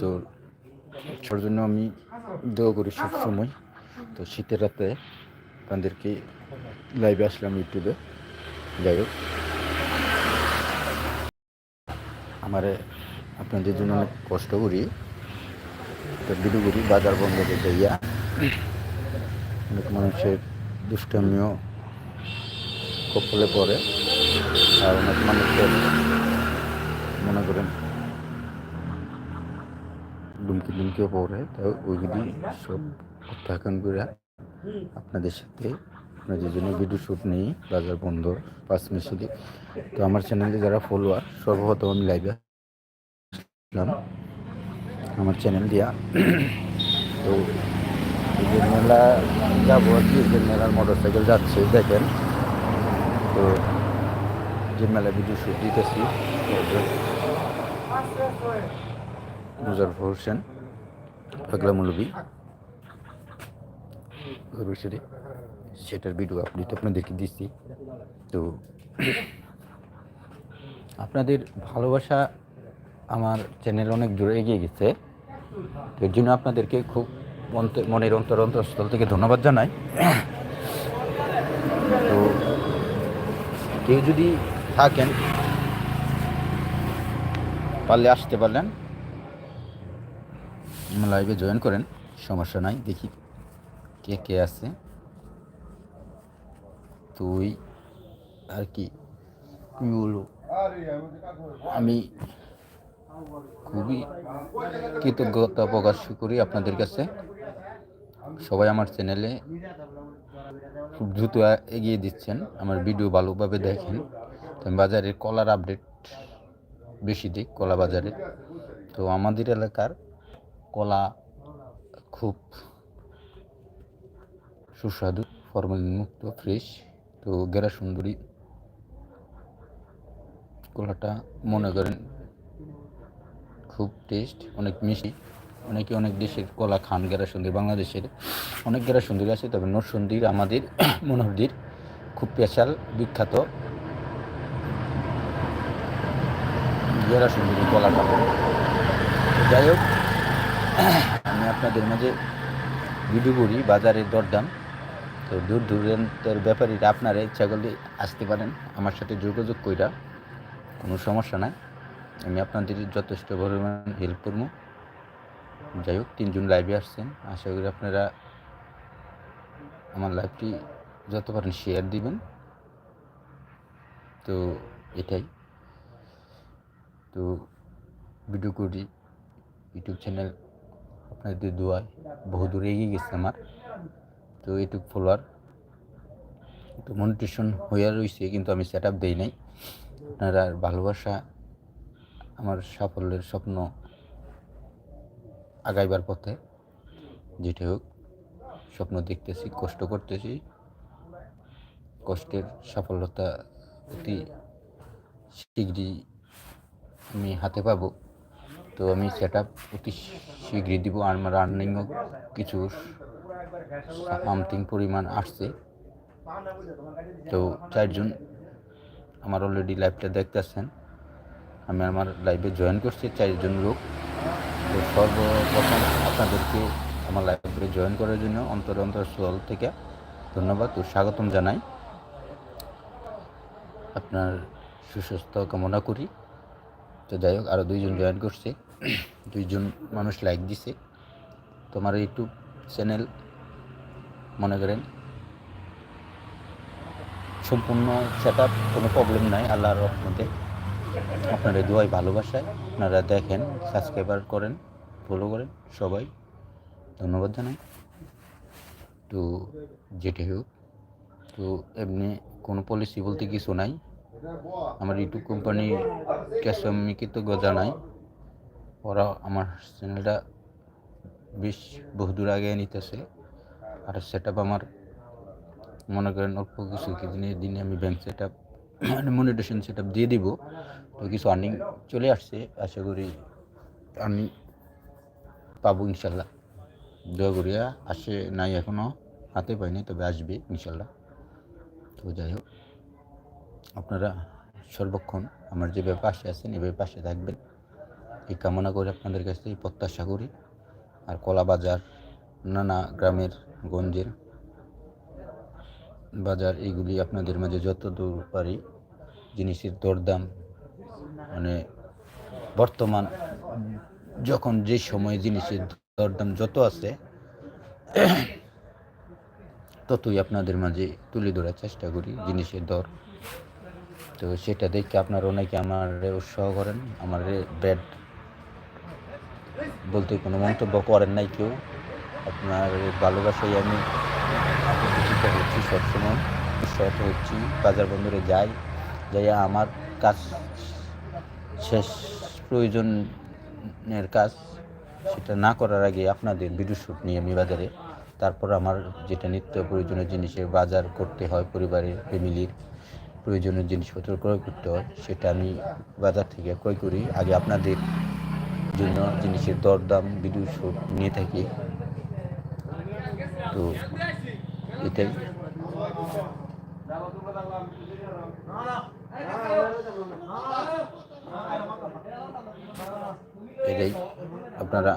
তো তার জন্য আমি দোয়া করি সবসময়। তো শীতের রাতে তাদেরকে লাইভে আসলাম ইউটিউবে। যাই হোক। আমার আপনাদের জন্য অনেক কষ্ট করি। তো ভিডিও করি, বাজার বন্ধ করতে ইয়া অনেক মানুষের দুষ্টামিও কপলে পড়ে। আর অনেক মানুষের মনে করেন ডুমকিও পড়ে তো ওইগুলি সব প্রত্যাখ্যান করে আপনাদের সাথে আপনাদের জন্য ভিডিও শ্যুট নেই বাজার বন্ধ পাঁচ মিশিয়ে তো আমার চ্যানেলে যারা ফলোয়ার সর্বপ্রথম আমি লাইভে আসলাম। আমার চ্যানেল দিয়া। তো ঈদের মেলা যাব আর কি ঈদের মেলার মোটর সাইকেল যাচ্ছে, দেখেন। তো যে মেলা ভিডিও শ্যুট দিতেছি মুজাফর হোসেন পাগলা মৌলবী। সেটার ভিডিও আপডেট আপনাদেরকে দিচ্ছি। তো আপনাদের ভালোবাসা আমার চ্যানেল অনেক দূরে এগিয়ে গেছে। তো এর জন্য আপনাদেরকে খুব মনের অন্তর অন্তরস্থল থেকে ধন্যবাদ জানাই। তো কেউ যদি থাকেন, পারলে আসতে পারলেন। লাইভে জয়েন করেন, সমস্যা নাই, দেখি কে কে আছে। তুই আর কি কি বলব। আমি খুবই কৃতজ্ঞতা প্রকাশ করি আপনাদের কাছে। সবাই আমার চ্যানেলে খুব দ্রুত এগিয়ে দিচ্ছেন, আমার ভিডিও ভালোভাবে দেখেন। তো আমি বাজারের কলার আপডেট বেশি দিই, কলা বাজারে তো আমাদের এলাকার কলা খুব সুস্বাদু ফরমালিন মুক্ত ফ্রেশ। তো গেরা সুন্দরী কলাটা মনে করেন খুব টেস্ট, অনেক মিষ্টি। অনেকে অনেক দেশের কলা খান গেরা সুন্দরী বাংলাদেশের অনেক গেরা সুন্দরী আছে, তবে নরসুন্দির আমাদের মনোহরদির খুব স্পেশাল, বিখ্যাত গেরা সুন্দরী কলাটা। যাই হোক আমি আপনাদের মাঝে ভিডিও করি বাজারের দরদাম, তো দূর দূরান্তের ব্যাপারীরা আপনারা ইচ্ছা করলে আসতে পারেন, আমার সাথে যোগাযোগ কইরা কোনো সমস্যা নাই। আমি আপনাদের যথেষ্ট পরিমাণ হেল্প করব। যাই হোক, তিনজন লাইভে আসছেন, আশা করি আপনারা আমার লাইভটি যত পারেন শেয়ার দিবেন। তো এটাই। তো ভিডিও করি ইউটিউব চ্যানেল আপনাদের দোয়ায় বহু দূরে এগিয়ে গেছে আমার। তো ইউটিউব ফলোয়ার। তো মনিটেশন হয়ে রয়েছে কিন্তু আমি সেট আপ দিই নাই। আপনারা ভালোবাসা আমার সাফল্যের স্বপ্ন আগাইবার পথে। যেটা হোক, স্বপ্ন দেখতেছি, কষ্ট করতেছি। কষ্টের সাফল্যতা অতি শীঘ্রই আমি হাতে পাবো। তো আমি সেট আপ অতি শীঘ্রই দিব আর আমার আর্নিংও কিছু সামথিং পরিমাণ আসছে। তো চারজন আমার অলরেডি লাইভটা দেখতেছেন। আমি আমার লাইভে জয়েন করছি, চারজন লোক। তো সর্বপ্রথম আপনাদেরকে আমার লাইভে জয়েন করার জন্য অন্তর অন্তরস্থল থেকে ধন্যবাদ ও স্বাগতম জানাই। আপনার সুস্বাস্থ্য কামনা করি। তো যাই হোক আরও দুইজন জয়েন করছে। দুইজন মানুষ লাইক দিছে। তোমার ইউটিউব চ্যানেল মনে করেন। সম্পূর্ণ সেট আপ কোনো প্রবলেম নাই, আল্লাহর রহমতে। আপনারা দুয়াই ভালোবাসায়, আপনারা দেখেন সাবস্ক্রাইবার করেন ফলো করেন সবাই। ধন্যবাদ জানাই। তো যেটাই হোক, তো এমনি কোনো পলিসি বলতে কিছু নাই। আমার ইউটিউব কোম্পানি কাছে আমি কৃতজ্ঞ জানাই। ওরা আমার চ্যানেলটা বেশ বহুদূর আগে নিতেছে। আর সেট আমার, মনে করেন অল্প কিছু দিনে দিনে আমি ব্যাংক সেট আপ মানে মনিটেশন সেট আপ দিয়ে দিব। তো কিছু আর্নিং চলে আসছে, আশা করি আমি পাবো ইনশাল্লাহ। দোয়া করিয়া আসে নাই এখনও হাতে পাইনি, তবে আসবে ইনশাল্লাহ। তো যাই হোক, আপনারা সর্বক্ষণ আমার যেভাবে পাশে আছেন, এভাবে পাশে থাকবেন। এই কামনা করে আপনাদের কাছ থেকে প্রত্যাশা করি। আর কলাবাজার, নানা গ্রামের গঞ্জের বাজার, এগুলি আপনাদের মাঝে যত দূর পারি জিনিসের দরদাম মানে বর্তমান যখন যে সময় জিনিসের দরদাম যত আছে, ততই আপনাদের মাঝে তুলে ধরার চেষ্টা করি জিনিসের দর। তো সেটা দেখে আপনারা অনেকে আমার উৎসাহ করেন, আমার ব্যাড বলতে কোনো মন্তব্য করেন নাই কেউ। আপনার ভালোবাসাই আমি আকর্ষিত হচ্ছি সবসময় উৎসাহিত হচ্ছি, বাজার বন্দরে যাই যাই আমার কাজ শেষ প্রয়োজনের কাজ সেটা না করার আগে আপনাদের ভিডিও শ্যুট নিয়ে আমি বাজারে, তারপর আমার যেটা নিত্য প্রয়োজনীয় জিনিসের বাজার করতে হয় পরিবারের, ফ্যামিলির প্রয়োজনীয় জিনিসপত্র ক্রয় করতে হয়, সেটা আমি বাজার থেকে ক্রয় করি। আগে আপনাদের জন্য জিনিসের দরদাম ভিডিও শ্যুট নিয়ে থাকি। তো এটাই। এটাই। আপনারা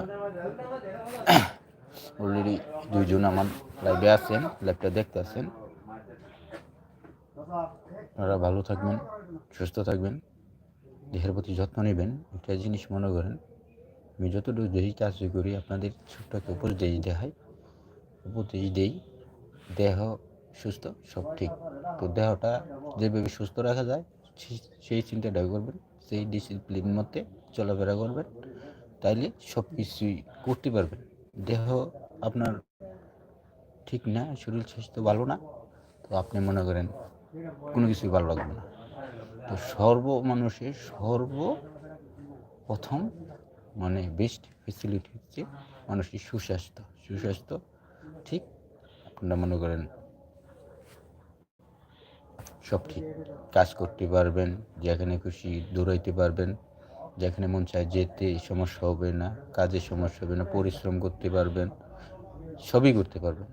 অলরেডি দুইজন আমার লাইভে আছেন লাইভটা দেখতে আছেন। আপনারা ভালো থাকবেন, সুস্থ থাকবেন, দেহের প্রতি যত্ন নেবেন একটা জিনিস মনে করেন। আমি যতটুকু দেহি কাজ করি, আপনাদের ছোট্ট একটা উপদেশ দেখাই উপদেশ দেই, দেহ সুস্থ, সব ঠিক। তো দেহটা যেভাবে সুস্থ রাখা যায়, সেই চিন্তাটা করবেন, সেই ডিসিপ্লিন মধ্যে চলাফেরা করবেন। তাইলে সব কিছুই করতে পারবেন। দেহ আপনার ঠিক না, শরীর স্বাস্থ্য ভালো না, তো আপনি মনে করেন কোনো কিছুই ভালো লাগবে না। তো সর্ব মানুষের সর্ব প্রথম মানে বেস্ট ফেসিলিটি হচ্ছে মানুষের সুস্বাস্থ্য। সুস্বাস্থ্য, ঠিক? আপনারা মনে করেন সব ঠিক। কাজ করতে পারবেন, যেখানে খুশি দৌড়াইতে পারবেন, যেখানে মন চায় যেতে, সমস্যা হবে না, কাজে সমস্যা হবে না, পরিশ্রম করতে পারবেন, সবই করতে পারবেন।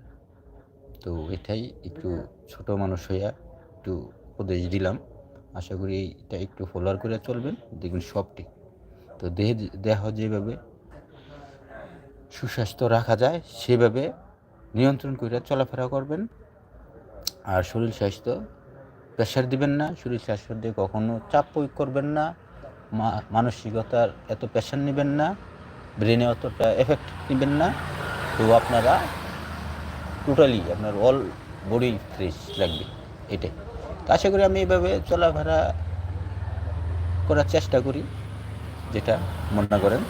তো এটাই একটু ছোট মানুষ হইয়া একটু উপদেশ দিলাম। আশা করি এটা একটু ফলোয়ার করে চলবেন, দেখবেন সব ঠিক। তো দেহ দেহ যেভাবে সুস্বাস্থ্য রাখা যায়, সেভাবে নিয়ন্ত্রণ করে চলাফেরা করবেন। আর শরীর স্বাস্থ্য প্রেশার দিবেন না, শরীর স্বাস্থ্য দিয়ে কখনো চাপ প্রয়োগ করবেন না মানসিকতার এত প্রেশার নেবেন না, ব্রেনে অতটা এফেক্ট নেবেন না। তো আপনারা টোটালি আপনার অল বডি ফ্রেশ লাগবে, এটাই। তো আশা করি আমি এভাবে চলাফেরা করার চেষ্টা করি। যেটা মনে করেন।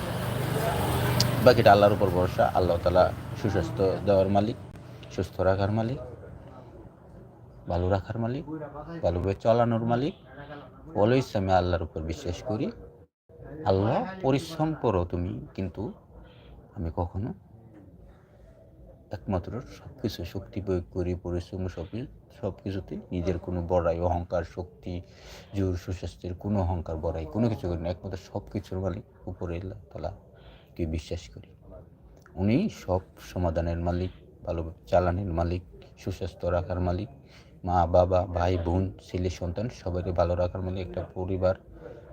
বাকিটা আল্লাহর উপর ভরসা, আল্লাহ তালা সুস্বাস্থ্য দেওয়ার মালিক, সুস্থ রাখার মালিক, ভালো রাখার মালিক, ভালোভাবে চলানোর মালিক। অলওয়েজ আমি আল্লাহর উপর বিশ্বাস করি। আল্লাহ পরিশ্রম করো তুমি, কিন্তু আমি কখনো একমাত্র সব কিছু শক্তি প্রয়োগ করি, পরিশ্রম সব সব কিছুতে নিজের কোনো বড়াই, অহংকার, শক্তি, জোর, সুস্বাস্থ্যের কোনো অহংকার, বড়াই, কোনো কিছু করি না। একমাত্র সব কিছুর মালিক উপরে আল্লাহ তালা কে বিশ্বাস করি। উনি সব সমাধানের মালিক, ভালো চালানের মালিক, সুস্বাস্থ্য রাখার মালিক, মা, বাবা, ভাই, বোন, ছেলে, সন্তান, সবাইকে ভালো রাখার মালিক, একটা পরিবার,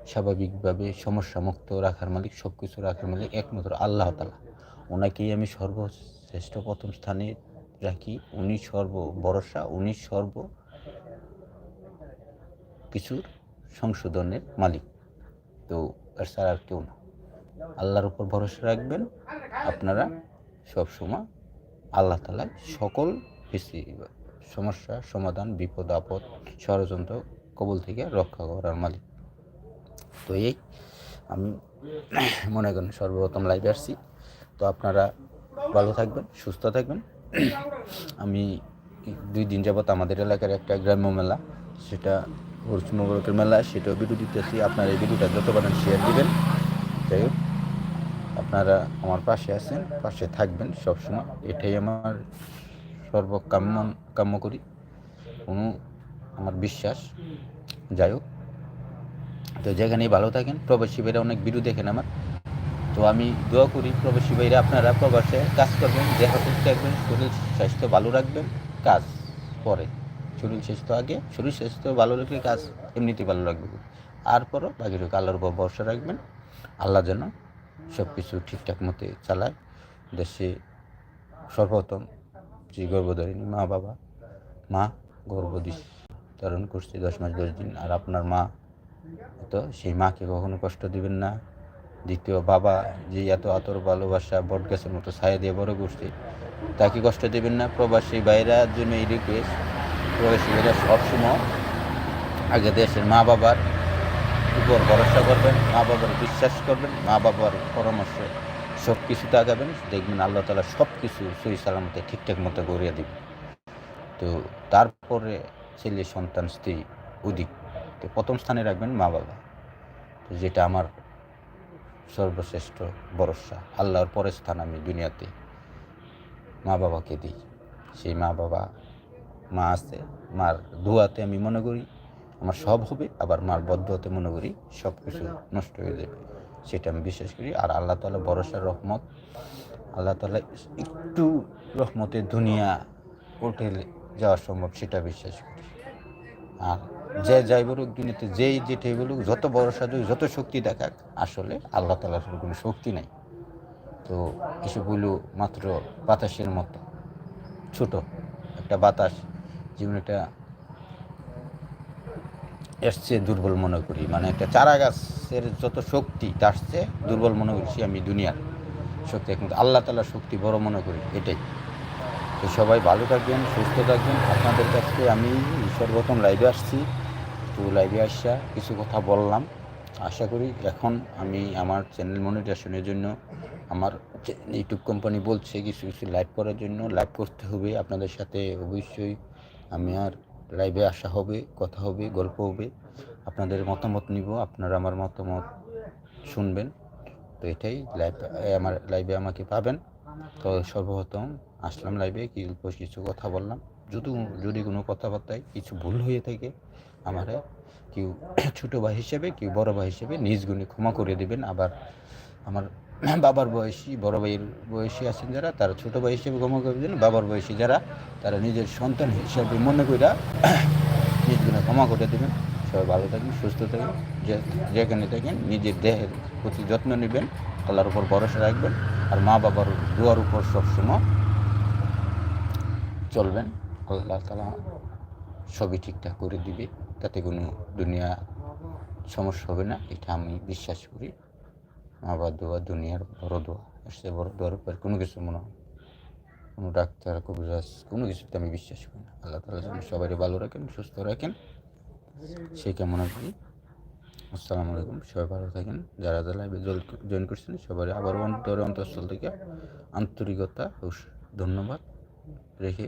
স্বাভাবিকভাবে সমস্যামুক্ত রাখার মালিক সব কিছু রাখার মালিক একমাত্র আল্লাহ তালা ওনাকেই আমি সর্বশ্রেষ্ঠ প্রথম স্থানে রাখি, উনি সর্ব ভরসা, উনি সর্ব কিছুর সংশোধনের মালিক। তো আর স্যার আর কেউ না। আল্লাহর উপর ভরসা রাখবেন, আপনারা সব সময় আল্লাহ তালা সকল সমস্যা, সমাধান, বিপদ, আপদ, ষড়যন্ত্র কবল থেকে রক্ষা করার মালিক। তো এই আমি মনে করেন সর্বপ্রথম লাইভে আসছি। তো আপনারা ভালো থাকবেন, সুস্থ থাকবেন। আমি দুই দিন যাবত আমাদের এলাকার একটা গ্রাম্য মেলা, সেটা হরচুমগরকের মেলা, সেটাও ভিডিও দিতেছি। আপনার এই ভিডিওটা যত পারেন শেয়ার দিবেন। যাই হোক, আপনারা আমার পাশে আছেন, পাশে থাকবেন সবসময়। এটাই আমার সর্বকাম্য, কাম্য করি। কোনো আমার বিশ্বাস। যাই হোক, তো যেখানেই ভালো থাকেন, প্রবাসী ভাইরা অনেক ভিডিও দেখেন আমার। তো আমি দোয়া করি প্রবাসী ভাইরা, আপনারা প্রবাসে কাজ করবেন, দেহ সুস্থ রাখবেন শরীর স্বাস্থ্য ভালো রাখবেন, কাজ পরে শরীর স্বাস্থ্য আগে, শরীর স্বাস্থ্য ভালো রাখলে কাজ এমনিতেই ভালো লাগবে। আর পরও বাকিটুকু আল্লাহর উপর ভরসা রাখবেন, আল্লাহ যেন সব কিছু ঠিকঠাক মতে চালায়। দেশে সর্বপ্রথম যে গর্ভধারিণী মা বাবা, মা গর্ভদিস ধারণ করছে দশ মাস দশ দিন, আর আপনার মা তো সেই মাকে কখনো কষ্ট দিবেন না। দ্বিতীয় বাবা যে এত আতর ভালোবাসা বট গাছের মতো ছায়া দিয়ে বড় করছে, তাকে কষ্ট দেবেন না। প্রবাসী বাইরার জন্য এই রিকোয়েস্ট প্রবাসী বাইরা সবসময় আগে দেশের মা বাবার উপর ভরসা করবেন, মা বাবার বিশ্বাস করবেন, মা বাবার পরামর্শ সব কিছুতে আগাবেন দেখবেন আল্লাহ তালা সব কিছু সই সালামতে ঠিকঠাক মতো গড়িয়ে দিবে তো তারপরে ছেলে, সন্তান, স্ত্রী উদিক তো প্রথম স্থানে রাখবেন মা বাবা। যেটা আমার সর্বশ্রেষ্ঠ ভরসা, আল্লাহর পরের স্থান আমি দুনিয়াতে মা বাবাকে দিই। সেই মা বাবা, মা আছে, মার দোয়াতে আমি মনে করি, আমার সব হবে, আবার মার বদ্ধতে মনে করি সব কিছু নষ্ট হয়ে যাবে। সেটা আমি বিশ্বাস করি। আর আল্লাহ তালা ভরসার রহমত, আল্লাহ তালা একটু রহমতে দুনিয়া উঠে যাওয়া সম্ভব, সেটা বিশ্বাস করি। আর যে যাই বলুক দুনিয়াতে যেই যেটাই বলুক, যত বড় দিক যত শক্তি দেখাক, আসলে আল্লাহ তালার কোনো শক্তি নাই। তো এসবগুলো মাত্র বাতাসের মতো, ছোট একটা বাতাস যেমন একটা এসছে দুর্বল মনে করি। মানে একটা চারা গাছের যত শক্তি চেয়ে দুর্বল মনে করছি আমি দুনিয়ার শক্তি। কিন্তু আল্লাহ তালার শক্তি বড় মনে করি, এটাই। তো সবাই ভালো থাকবেন, সুস্থ থাকবেন। আপনাদের কাছে আমি সর্বপ্রথম লাইভে আসছি। তো লাইভে আসা, কিছু কথা বললাম। আশা করি এখন আমি আমার চ্যানেল মনিটেশনের জন্য, আমার ইউটিউব কোম্পানি বলছে কিছু কিছু লাইভ করার জন্য লাইভ করতে হবে আপনাদের সাথে। অবশ্যই আমি আর লাইভে আসা হবে, কথা হবে, গল্প হবে। আপনাদের মতামত নিব, আপনারা আমার মতামত শুনবেন। তো এটাই লাইভ আমার লাইভে আমাকে পাবেন। তো সর্বপ্রথম আসলাম লাইভে কি কিছু কথা বললাম। যদি যদি কোনো কথাবার্তায় কিছু ভুল হয়ে থাকে আমার কেউ ছোটো ভাই হিসেবে, কেউ বড় ভাই হিসেবে নিজ গুণে ক্ষমা করে দেবেন। আবার আমার বাবার বয়সী, বড় ভাইয়ের বয়সী আছেন যারা, তারা ছোটো ভাই হিসেবে ক্ষমা করে দেবেন। বাবার বয়সী যারা, তারা নিজের সন্তান হিসাবে মনে কইরা নিজ গুণে ক্ষমা করে দেবেন। সবাই ভালো থাকেন, সুস্থ থাকেন যেখানে থাকেন, নিজের দেহের প্রতি যত্ন নেবেন, আল্লাহর উপর ভরসা রাখবেন, আর মা বাবার দোয়ার উপর সবসময় চলবেন। আল্লাহ তালা সবই ঠিকঠাক করে দিবে। তাতে কোনো দুনিয়া সমস্যা হবে না। এটা আমি বিশ্বাস করি। মা বাবার দোয়া, দুনিয়ার বড় দোয়া সে বড় দোয়ার উপর কোনো কিছু মনে হয় কোনো ডাক্তার কবিরাজ কোনো কিছুতে আমি বিশ্বাস করি না। আল্লাহ তালা যেন সবাই ভালো রাখেন, সুস্থ রাখেন। সেই কামনা করি। আসসালামু আলাইকুম। সবাই ভালো থাকেন। যারা যারা জয়েন করছেন সবাই আবার অন্তর অন্তঃস্থল থেকে আন্তরিকতা ও ধন্যবাদ রেখে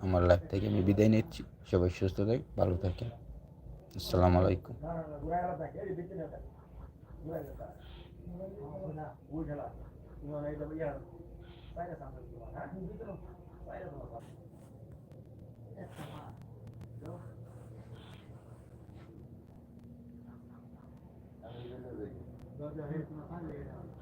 আমার লাইফ থেকে আমি বিদায় নিচ্ছি। সবাই সুস্থ থাকেন ভালো থাকেন। আসসালামু আলাইকুম আমি আনছি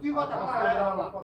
কি কথা?